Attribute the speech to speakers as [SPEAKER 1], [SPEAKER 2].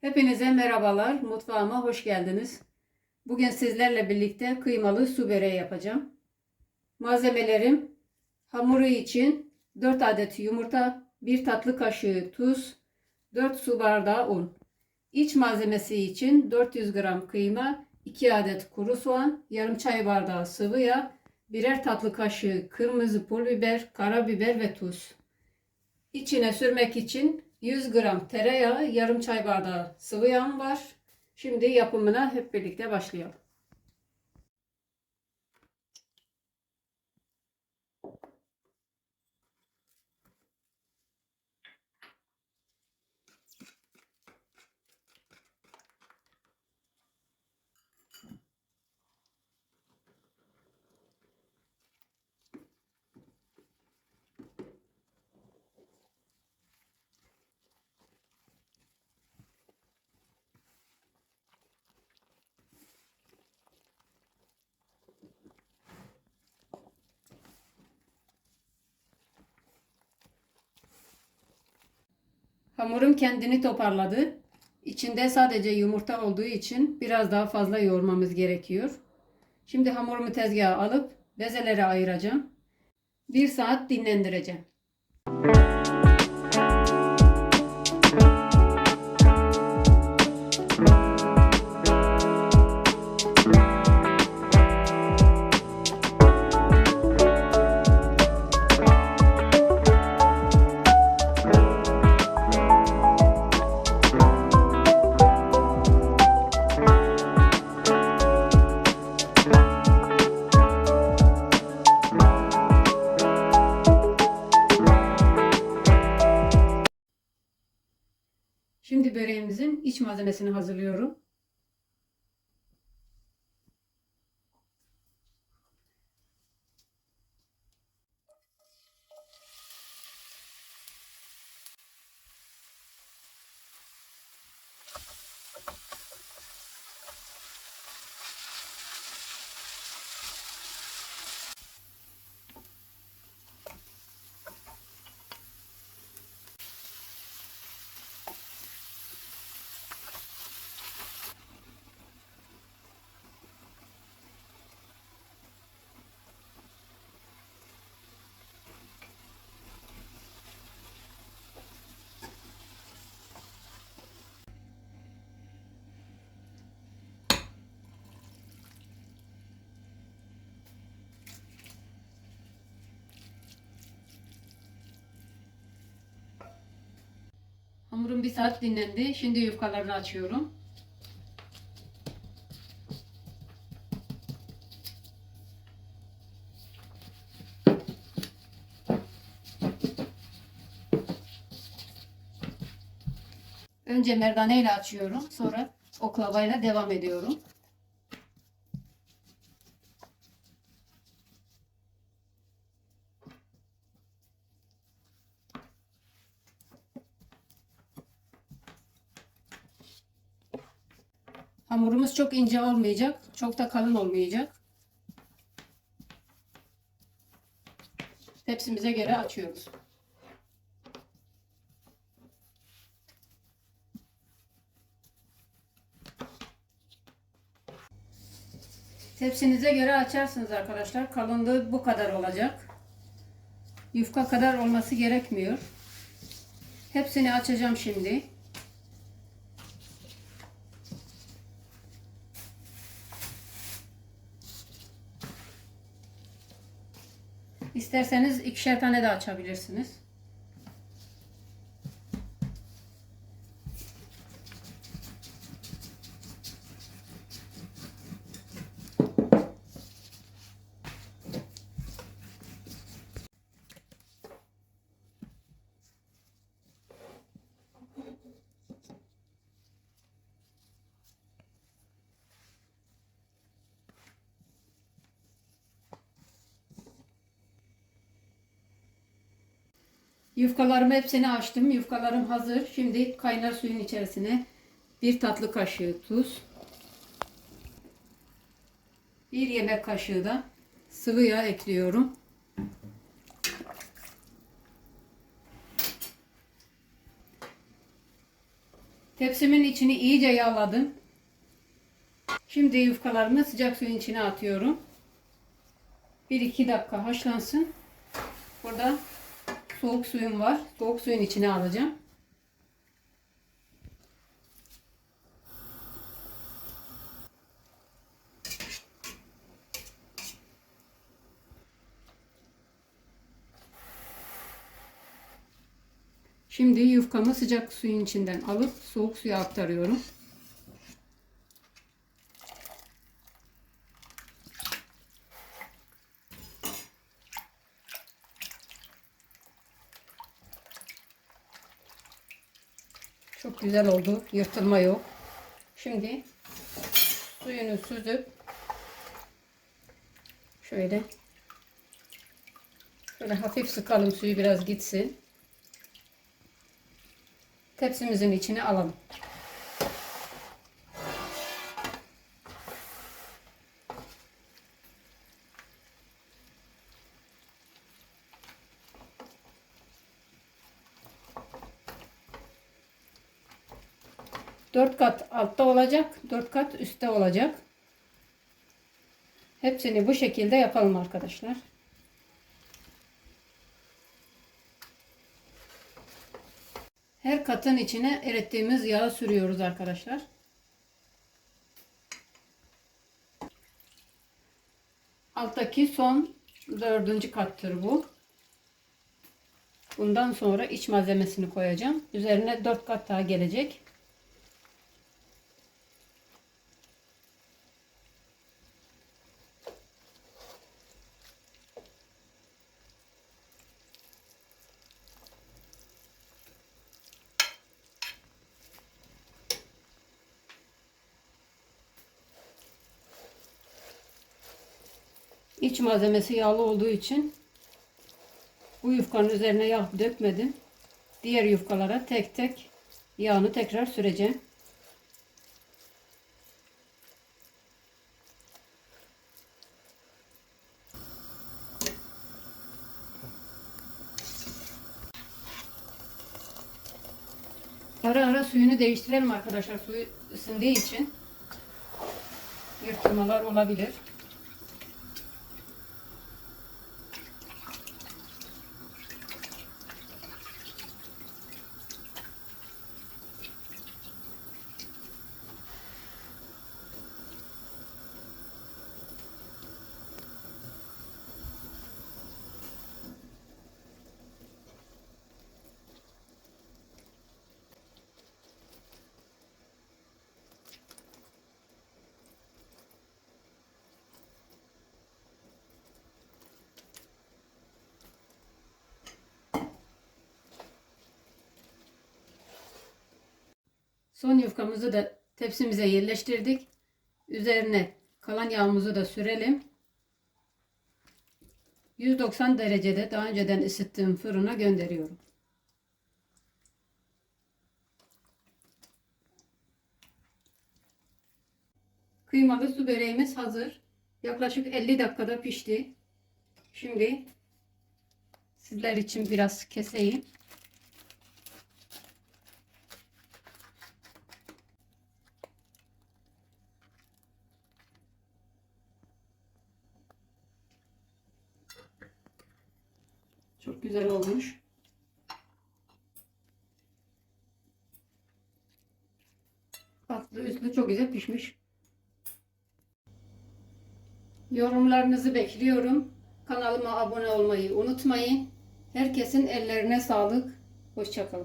[SPEAKER 1] Hepinize merhabalar. Mutfağıma hoş geldiniz. Bugün sizlerle birlikte kıymalı su böreği yapacağım. Malzemelerim hamuru için 4 adet yumurta, 1 tatlı kaşığı tuz, 4 su bardağı un. İç malzemesi için 400 gram kıyma, 2 adet kuru soğan, yarım çay bardağı sıvı yağ, birer tatlı kaşığı kırmızı pul biber, karabiber ve tuz. İçine sürmek için 100 gram tereyağı, yarım çay bardağı sıvı yağım var. Şimdi yapımına hep birlikte başlayalım. Hamurum kendini toparladı. İçinde sadece yumurta olduğu için biraz daha fazla yoğurmamız gerekiyor. Şimdi hamurumu tezgaha alıp bezelere ayıracağım. Bir saat dinlendireceğim. İç malzemesini hazırlıyorum. Hamurum bir saat dinlendi. Şimdi yufkalarını açıyorum. Önce merdane ile açıyorum. Sonra oklavayla devam ediyorum. Hamurumuz çok ince olmayacak. Çok da kalın olmayacak. Tepsimize göre açıyoruz. Tepsinize göre açarsınız arkadaşlar. Kalınlığı bu kadar olacak. Yufka kadar olması gerekmiyor. Hepsini açacağım şimdi. İsterseniz ikişer tane de açabilirsiniz. Yufkalarımı hepsini açtım. Yufkalarım hazır. Şimdi kaynar suyun içerisine bir tatlı kaşığı tuz, bir yemek kaşığı da sıvı yağ ekliyorum. Tepsimin içini iyice yağladım. Şimdi yufkalarımı sıcak suyun içine atıyorum. 1-2 dakika haşlansın. Burada soğuk suyum var. Soğuk suyun içine alacağım. Şimdi yufkamı sıcak suyun içinden alıp soğuk suya aktarıyorum. Çok güzel oldu. Yırtılma yok. Şimdi suyunu süzüp şöyle şöyle hafif sıkalım suyu biraz gitsin. Tepsimizin içine alalım. Dört kat altta olacak, dört kat üstte olacak. Hepsini bu şekilde yapalım arkadaşlar. Her katın içine erittiğimiz yağı sürüyoruz arkadaşlar. Alttaki son dördüncü kattır bu. Bundan sonra iç malzemesini koyacağım. Üzerine dört kat daha gelecek. İç malzemesi yağlı olduğu için bu yufkanın üzerine yağ dökmedim. Diğer yufkalara tek tek yağını tekrar süreceğim. Ara ara suyunu değiştirelim arkadaşlar. Suyu ısındığı için yırtılmalar olabilir. Son yufkamızı da tepsimize yerleştirdik. Üzerine kalan yağımızı da sürelim. 190 derecede daha önceden ısıttığım fırına gönderiyorum. Kıymalı su böreğimiz hazır. Yaklaşık 50 dakikada pişti. Şimdi sizler için biraz keseyim. Çok güzel olmuş. Altlı üstlü çok güzel pişmiş. Yorumlarınızı bekliyorum. Kanalıma abone olmayı unutmayın. Herkesin ellerine sağlık. Hoşçakalın.